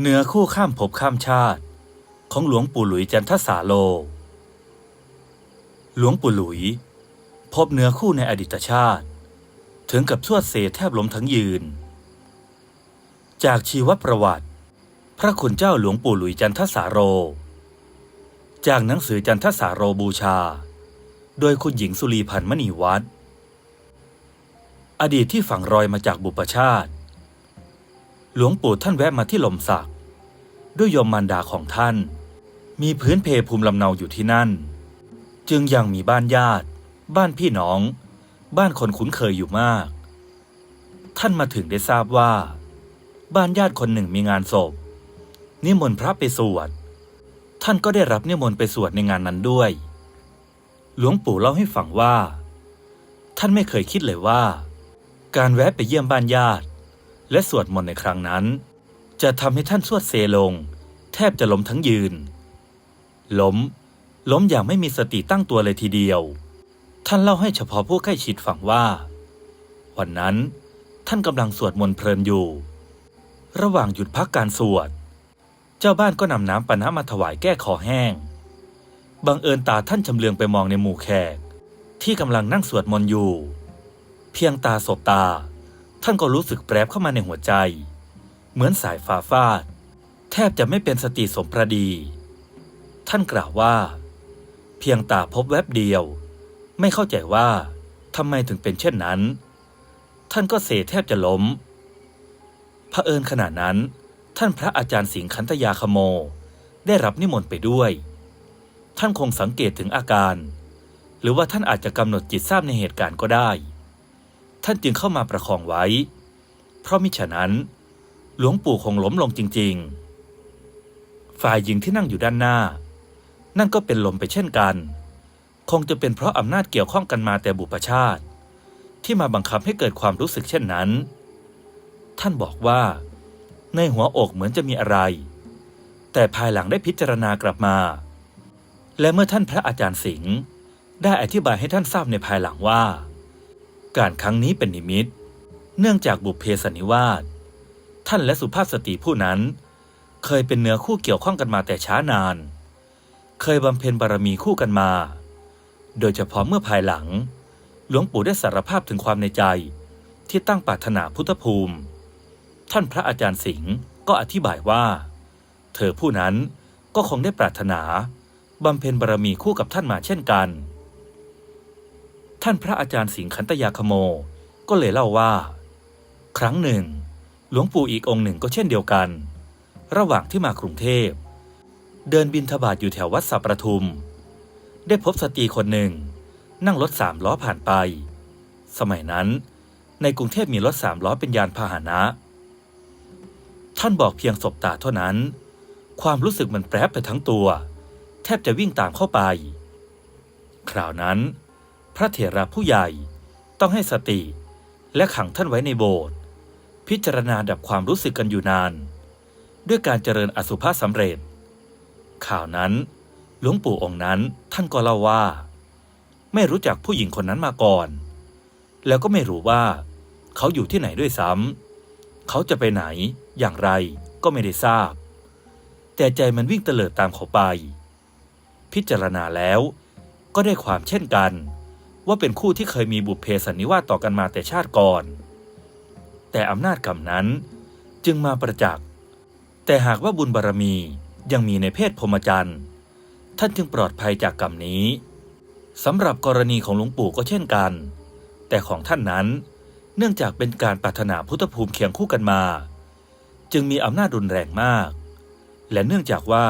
เนื้อคู่ข้ามภพข้ามชาติ ของหลวงปู่หลุยจันทสาโล หลวงปู่หลุย พบเนื้อคู่ในอดีตชาติ ถึงกับชวดเสแทบล้มทั้งยืน จากชีวประวัติ พระคุณเจ้าหลวงปู่หลุยจันทสาโร จากหนังสือจันทสาโรบูชา โดยคุณหญิงสุรีพันธ์มณีวัฒน์อดีตที่ฝังรอยมาจากบุปชาติ หลวงปู่ท่านแวะมาที่ลมสัก ด้วยโยมมารดาของท่าน มีพื้นเพภูมิลำเนาอยู่ที่นั่น จึงยังมีบ้านญาติ บ้านพี่น้อง บ้านคนคุ้นเคยอยู่มาก ท่านมาถึงได้ทราบว่า บ้านญาติคนหนึ่งมีงานศพ นิมนต์พระไปสวด ท่านก็ได้รับนิมนต์ไปสวดในงานนั้นด้วย หลวงปู่เล่าให้ฟังว่า ท่านไม่เคยคิดเลยว่า การแวะไปเยี่ยมบ้านญาติ และสวดมนต์ในครั้งนั้น จะทำให้ท่านสวดเซลง แทบจะล้มทั้งยืน ล้ม ล้มอย่างไม่มีสติตั้งตัวเลยทีเดียว ท่านเล่าให้เฉพาะผู้ใกล้ชิดฟังว่า วันนั้นท่านกำลังสวดมนต์เพลินอยู่ ระหว่างหยุดพักการสวด เจ้าบ้านก็นำน้ำปนะมาถวายแก้คอแห้ง บังเอิญตาท่านชำเลืองไปมองในหมู่แขก ที่กำลังนั่งสวดมนต์อยู่ เพียงตาสบตา ท่านก็รู้สึกแปรบเข้ามาในหัวใจ เหมือนสายฟ้าฟาด แทบจะไม่เป็นสติสมประดี ท่านกล่าวว่า เพียงตาพบแวบเดียว ไม่เข้าใจว่าทำไมถึงเป็นเช่นนั้น ท่านก็เสแทบจะล้มเผอิญขณะนั้น ท่านพระอาจารย์สิงห์คันธยาคโม ได้รับนิมนต์ไปด้วย ท่านคงสังเกตถึงอาการ หรือว่าท่านอาจจะกำหนดจิตทราบในเหตุการณ์ก็ได้ ท่านจึงเข้ามาประคองไว้ เพราะมิฉะนั้น หลวงปู่คงล้มลงจริง ๆ ฝ่ายหญิงที่นั่งอยู่ด้านหน้า นั่นก็เป็นลมไปเช่นกัน คงจะเป็นเพราะอำนาจเกี่ยวข้องกันมาแต่บุปชาติ ที่มาบังคับให้เกิดความรู้สึกเช่นนั้น ท่านบอกว่า ในหัวอกเหมือนจะมีอะไร แต่ภายหลังได้พิจารณากลับมา และเมื่อท่านพระอาจารย์สิงห์ได้อธิบายให้ท่านทราบในภายหลังว่า การครั้งนี้เป็นนิมิต เนื่องจากบุพเพสนนิวาสท่านและสุภาพสตรีผู้นั้น เคยเป็นเนื้อคู่เกี่ยวข้องกันมาแต่ช้านาน เคยบำเพ็ญบารมีคู่กันมา โดยเฉพาะเมื่อภายหลัง หลวงปู่ได้สารภาพถึงความในใจที่ตั้งปรารถนาพุทธภูมิ ท่านพระอาจารย์สิงห์ก็อธิบายว่า เธอผู้นั้นก็คงได้ปรารถนาบำเพ็ญบารมีคู่กับท่านมาเช่นกัน ท่านพระอาจารย์สิงห์ขันตยาคโม ก็เลยเล่าว่า ครั้งหนึ่ง หลวงปู่อีกองค์หนึ่งก็เช่นเดียวกัน ระหว่างที่มากรุงเทพ เดินบินทบาทอยู่แถววัดสัประทุม ได้พบสตรีคนหนึ่ง นั่งรถสามล้อผ่านไป สมัยนั้น ในกรุงเทพมีรถสามล้อเป็นยานพาหนะ ท่านบอกเพียงสบตาเท่านั้น ความรู้สึกมันแปรบไปทั้งตัว แทบจะวิ่งตามเข้าไป คราวนั้น พระเถระผู้ใหญ่ต้องให้สติและขังท่านไว้ในโบสถ์พิจารณาดับความรู้สึกกันอยู่นาน ด้วยการเจริญอสุภาสำเร็จ ข่าวนั้นหลวงปู่องค์นั้นท่านก็เล่าว่า ไม่รู้จักผู้หญิงคนนั้นมาก่อน แล้วก็ไม่รู้ว่าเขาอยู่ที่ไหนด้วยซ้ำเขาจะไปไหนอย่างไรก็ไม่ได้ทราบ แต่ใจมันวิ่งเตลิดตามเขาไป พิจารณาแล้วก็ได้ความเช่นกัน ว่าเป็นคู่ที่เคยมีบุพเพสันนิวาสต่อกันมาแต่ชาติก่อน แต่อำนาจกรรมนั้นจึงมาประจักษ์ แต่หากว่าบุญบารรมียังมีในเพศพรหมจรรย์ ท่านจึงปลอดภัยจากกรรมนี้สำหรับกรณีของหลวงปู่ก็เช่นกัน แต่ของท่านนั้นเนื่องจากเป็นการปรารถนาพุทธภูมิเคียงคู่กันมา จึงมีอำนาจรุนแรงมาก และเนื่องจากว่า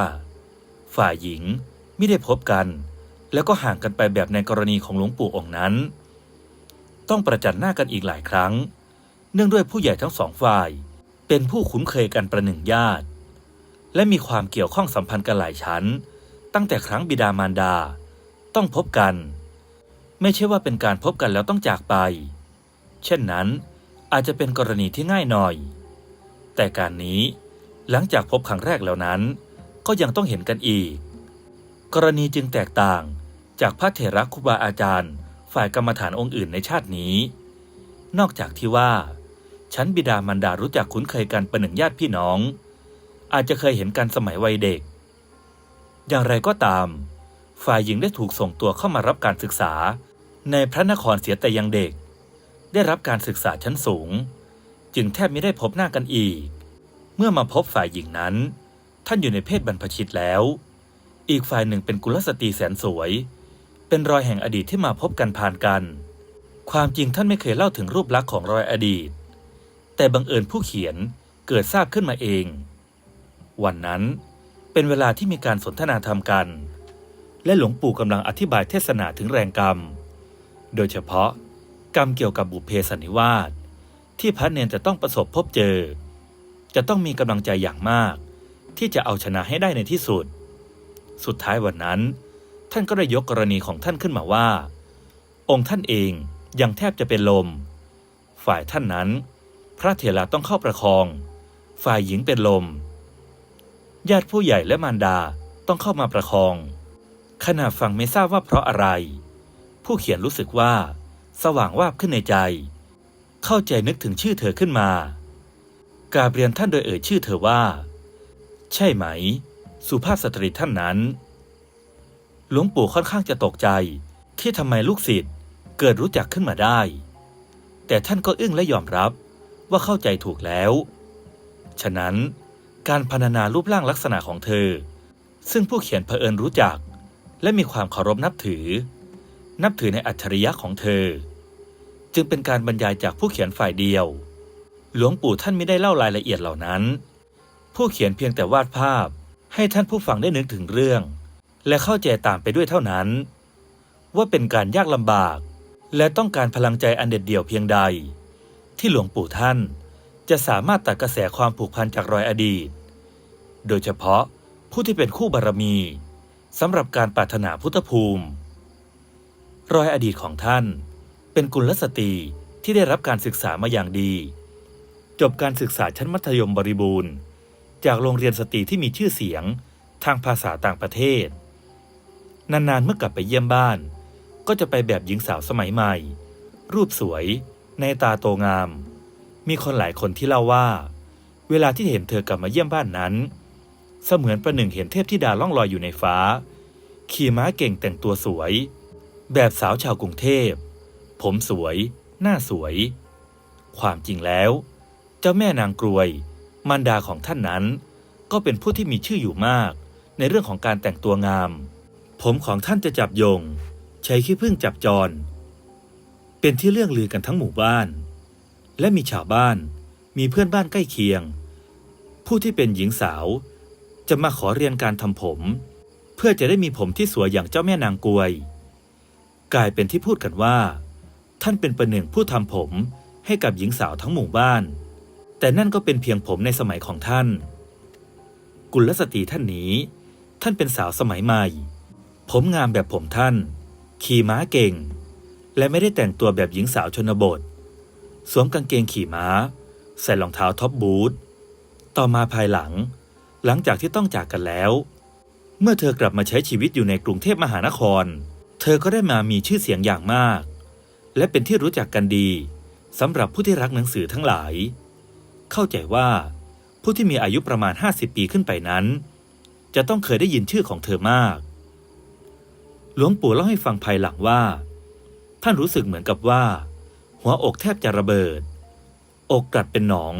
ฝ่ายหญิงไม่ได้พบกัน แล้วก็ห่างกันไปแบบในกรณีของหลวงปู่องค์นั้น ต้องประจันหน้ากันอีกหลายครั้ง เนื่องด้วยผู้ใหญ่ทั้งสองฝ่าย เป็นผู้คุ้นเคยกันประหนึ่งญาติ และมีความเกี่ยวข้องสัมพันธ์กันหลายชั้น ตั้งแต่ครั้งบิดามารดา ต้องพบกัน ไม่ใช่ว่าเป็นการพบกันแล้วต้องจากไป เช่นนั้น อาจจะเป็นกรณีที่ง่ายหน่อย แต่การนี้หลังจากพบครั้งแรกแล้วนั้น ก็ยังต้องเห็นกันอีกกรณีจึงแตกต่าง จากพระเถระครูบาอาจารย์ ฝ่ายกรรมฐานองค์อื่นในชาตินี้ นอกจากที่ว่า ชั้นบิดามารดารู้จักคุ้นเคยกันเป็นหนึ่งญาติพี่น้อง อาจจะเคยเห็นกันสมัยวัยเด็ก อย่างไรก็ตาม ฝ่ายหญิงได้ถูกส่งตัวเข้ามารับการศึกษา ในพระนครเสียแต่ยังเด็ก ได้รับการศึกษาชั้นสูง จึงแทบไม่ได้พบหน้ากันอีก เมื่อมาพบฝ่ายหญิงนั้น ท่านอยู่ในเพศบรรพชิตแล้ว อีกฝ่ายหนึ่งเป็นกุลสตรีแสนสวย เป็นรอยแห่งอดีตที่มาพบกันผ่านกัน ความจริงท่านไม่เคยเล่าถึงรูปลักษณ์ของรอยอดีต แต่บังเอิญผู้เขียนเกิดทราบขึ้นมาเอง วันนั้นเป็นเวลาที่มีการสนทนาธรรมกัน และหลวงปู่กำลังอธิบายเทศนาถึงแรงกรรม โดยเฉพาะกรรมเกี่ยวกับบุพเพสันนิวาสที่พระเนนจะต้องประสบพบเจอ จะต้องมีกำลังใจอย่างมาก ที่จะเอาชนะให้ได้ในที่สุด สุดท้ายวันนั้น ท่านก็ได้ยกกรณีของท่านขึ้นมาว่า องค์ท่านเองยังแทบจะเป็นลม ฝ่ายท่านนั้น พระเถระต้องเข้าประคอง ฝ่ายหญิงเป็นลม ญาติผู้ใหญ่และมารดาต้องเข้ามาประคอง ขณะฟังไม่ทราบว่าเพราะอะไร ผู้เขียนรู้สึกว่า สว่างวาบขึ้นในใจ เข้าใจนึกถึงชื่อเธอขึ้นมากราบเรียนท่านโดยเอ่ยชื่อเธอว่า ใช่ไหม สุภาพสตรีท่านนั้น หลวงปู่ค่อนข้างจะตกใจ ที่ทำไมลูกศิษย์เกิดรู้จักขึ้นมาได้ แต่ท่านก็อึ้งและยอมรับว่าเข้าใจถูกแล้ว ฉะนั้นการพรรณนารูปร่างลักษณะของเธอ ซึ่งผู้เขียนเผอิญรู้จัก และมีความเคารพนับถือ นับถือในอัจฉริยะของเธอ จึงเป็นการบรรยายจากผู้เขียนฝ่ายเดียว หลวงปู่ท่านไม่ได้เล่ารายละเอียดเหล่านั้น ผู้เขียนเพียงแต่วาดภาพให้ท่านผู้ฟังได้นึกถึงเรื่อง และเข้าใจตามไปด้วยเท่านั้น ว่าเป็นการยากลำบาก และต้องการพลังใจอันเด็ดเดี่ยวเพียงใด ที่หลวงปู่ท่านจะสามารถตัดกระแสความผูกพันจากรอยอดีต โดยเฉพาะผู้ที่เป็นคู่บารมีสำหรับการปรารถนาพุทธภูมิ รอยอดีตของท่านเป็นกุลสตรีที่ได้รับการศึกษามาอย่างดี จบการศึกษาชั้นมัธยมบริบูรณ์ จากโรงเรียนสตรีที่มีชื่อเสียงทางภาษาต่างประเทศ นานๆเมื่อกลับไปเยี่ยมบ้าน ก็จะไปแบบหญิงสาวสมัยใหม่ รูปสวย ในตาโตงาม มีคนหลายคนที่เล่าว่า เวลาที่เห็นเธอกลับมาเยี่ยมบ้านนั้น เสมือนประหนึ่งเห็นเทพธิดาล่องลอยอยู่ในฟ้า ขี่ม้าเก่งแต่งตัวสวย แบบสาวชาวกรุงเทพ ผมสวย หน้าสวย ความจริงแล้ว เจ้าแม่นางกรวย มารดาของท่านนั้น ก็เป็นผู้ที่มีชื่ออยู่มากในเรื่องของการแต่งตัวงาม ผมของท่านจะจับโยง ใช้ขี้ผึ้งจับจร เป็นที่เรื่องลือกันทั้งหมู่บ้าน และมีชาวบ้านมีเพื่อนบ้านใกล้เคียง ผู้ที่เป็นหญิงสาว จะมาขอเรียนการทำผม เพื่อจะได้มีผมที่สวยอย่างเจ้าแม่นางกวย กลายเป็นที่พูดกันว่า ท่านเป็นประหนึ่งผู้ทำผมให้กับหญิงสาวทั้งหมู่บ้าน แต่นั่นก็เป็นเพียงผมในสมัยของท่าน กุลสตรีท่านนี้ ท่านเป็นสาวสมัยใหม่ ผมงามแบบผมท่าน ขี่ม้าเก่ง และไม่ได้แต่งตัวแบบหญิงสาวชนบท สวมกางเกงขี่ม้า ใส่รองเท้าท็อปบูท ต่อมาภายหลัง หลังจากที่ต้องจากกันแล้ว เมื่อเธอกลับมาใช้ชีวิตอยู่ในกรุงเทพมหานคร เธอก็ได้มามีชื่อเสียงอย่างมาก และเป็นที่รู้จักกันดีสำหรับผู้ที่รักหนังสือทั้งหลาย เข้าใจว่า ผู้ที่มีอายุประมาณ 50 ปีขึ้นไปนั้น จะต้องเคยได้ยินชื่อของเธอมาก หลวงปู่เล่าให้ฟังภายหลังว่า ท่านรู้สึกเหมือนกับว่า หัวอกแทบจะระเบิด อกกลัดเป็นหนอง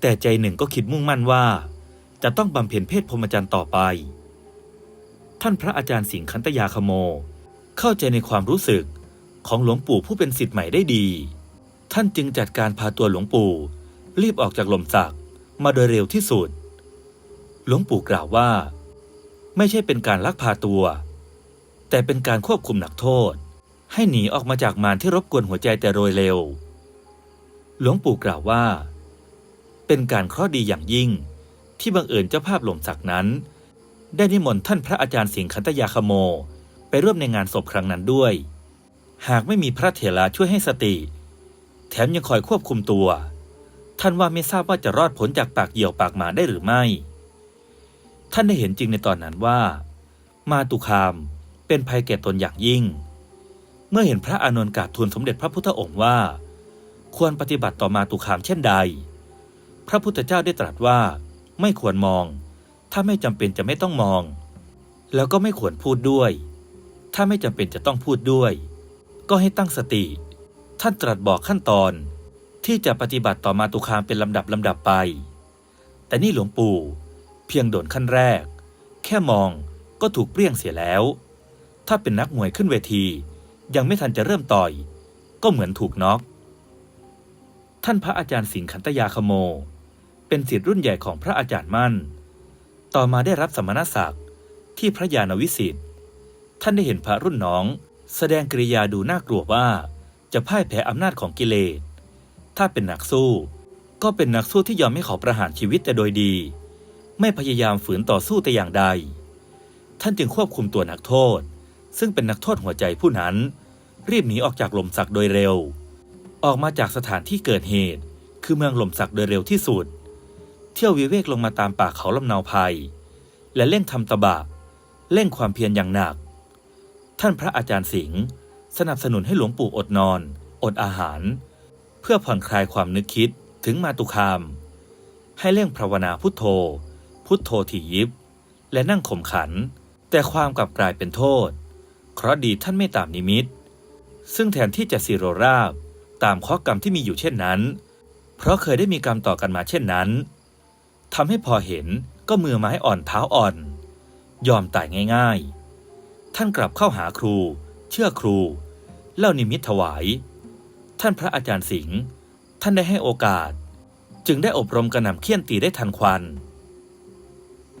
แต่ใจหนึ่งก็คิดมุ่งมั่นว่า จะต้องบำเพ็ญเพศพรหมจรรย์ต่อไป ท่านพระอาจารย์สิงห์คันตยาคโม เข้าใจในความรู้สึกของหลวงปู่ผู้เป็นศิษย์ใหม่ได้ดี ท่านจึงจัดการพาตัวหลวงปู่รีบออกจากหลมสักมาโดยเร็วที่สุด หลวงปู่กล่าวว่า ไม่ใช่เป็นการลักพาตัว แต่เป็นการควบคุมนักโทษ ให้หนีออกมาจากมารที่รบกวนหัวใจแต่โดยเร็ว หลวงปู่กล่าวว่า เป็นการเคราะห์ดีอย่างยิ่ง ที่บังเอิญเจ้าภาพหลวงศักนั้น ได้นิมนต์ท่านพระอาจารย์สิงห์คันตยาคโม ไปร่วมในงานศพครั้งนั้นด้วย หากไม่มีพระเถระช่วยให้สติ แถมยังคอยควบคุมตัว ท่านว่าไม่ทราบว่าจะรอดพ้นจากปากเหยี่ยวปากหมาได้หรือไม่ ท่านได้เห็นจริงในตอนนั้นว่า มาตุคาม เป็นภัยแก่ตนอย่างยิ่ง เมื่อเห็นพระอานนท์กราบทูลสมเด็จพระพุทธองค์ว่า ควรปฏิบัติต่อมาตุคามเช่นใด พระพุทธเจ้าได้ตรัสว่าไม่ควรมอง ถ้าไม่จำเป็นจะไม่ต้องมอง แล้วก็ไม่ควรพูดด้วย ถ้าไม่จำเป็นจะต้องพูดด้วย ก็ให้ตั้งสติ ท่านตรัสบอกขั้นตอนที่จะปฏิบัติต่อมาตุคามเป็นลำดับลำดับไป แต่นี่หลวงปู่ เพียงโดนขั้นแรก แค่มองก็ถูกเปรี้ยงเสียแล้ว ถ้าเป็นนักมวยขึ้นเวที ยังไม่ทันจะเริ่มต่อย ก็เหมือนถูกน็อก ท่านพระอาจารย์สิงห์ขันตยาคโม เป็นศิษย์รุ่นใหญ่ของพระอาจารย์มั่น ต่อมาได้รับสมณศักดิ์ที่พระยาณวิสิทธิ์ ท่านได้เห็นพระรุ่นน้อง แสดงกริยาดูน่ากลัวว่า จะพ่ายแพ้อำนาจของกิเลส ถ้าเป็นนักสู้ ก็เป็นนักสู้ที่ยอมให้เขาประหารชีวิตแต่โดยดี ไม่พยายามฝืนต่อสู้แต่อย่างใด ท่านจึงควบคุมตัวนักโทษ ซึ่งเป็นนักโทษหัวใจผู้นั้น รีบหนีออกจากหล่มสักโดยเร็ว ออกมาจากสถานที่เกิดเหตุ คือเมืองหล่มสักโดยเร็วที่สุด เที่ยววิเวกลงมาตามป่าเขาลำนาวภัย และเร่งทำตบะเร่งความเพียรอย่างหนัก ท่านพระอาจารย์สิงห์สนับสนุนให้หลวงปู่อดนอน อดอาหาร เพื่อผ่อนคลายความนึกคิดถึงมาตุคาม ให้เร่งภาวนาพุทโธ พุทโธถี่ยิบ และนั่งข่มขัน แต่ความกลับกลายเป็นโทษ เคราะดีท่านไม่ตามนิมิต ซึ่งแทนที่จะสิโรราบ ตามข้อกรรมที่มีอยู่เช่นนั้น เพราะเคยได้มีกรรมต่อกันมาเช่นนั้นทำให้พอเห็นก็มือไม้อ่อนเท้าอ่อน ยอมตายง่ายๆ ท่านกลับเข้าหาครู เชื่อครู เล่านิมิตถวาย ท่านพระอาจารย์สิงห์ท่านได้ให้โอกาส จึงได้อบรมกระหน่ำเคี่ยนตีได้ทันควัน